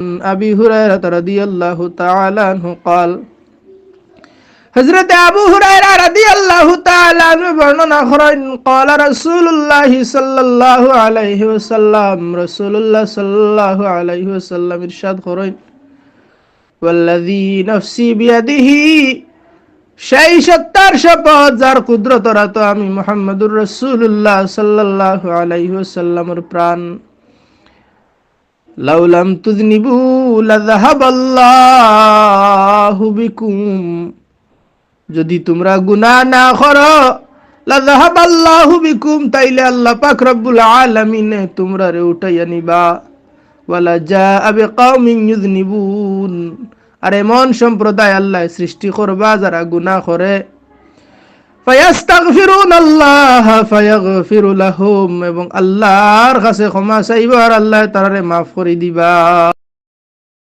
أبي هريرة رضي الله تعالى عنه قال হজরত আবু হুরায়রা রাদিয়াল্লাহু তাআলা আনহু বর্ণনা করেন قال رسول الله صلى الله عليه وسلم رسول الله صلى الله عليه وسلم ইরশাদ করেন والذي نفسي بيده সেই সত্তার শপথ যার কুদরতরা তো আমি মোহাম্মদুর রসুল্লাহ সাল্লাহ আলাইসাল্লামর প্রাণ লাউলাম তুজনিবু লাযাহাবাল্লাহু বিকুম। যদি তোমরা গুনাহ না করো, লাযাহাবাল্লাহু বিকুম, তাইলে আল্লাহ পাক রব্বুল আলামিন তোমরা রে উঠাইয়া নিবা। ওয়ালা জাআ বিকাউমিন ইউযনিবুন। আর এমন সম্প্রদায় আল্লাহ সৃষ্টি করবা যারা গুনাহ করে। এবং আল্লাহর কাছে ক্ষমা চাইবার আল্লাহ তারারে মাফ করে দিবা।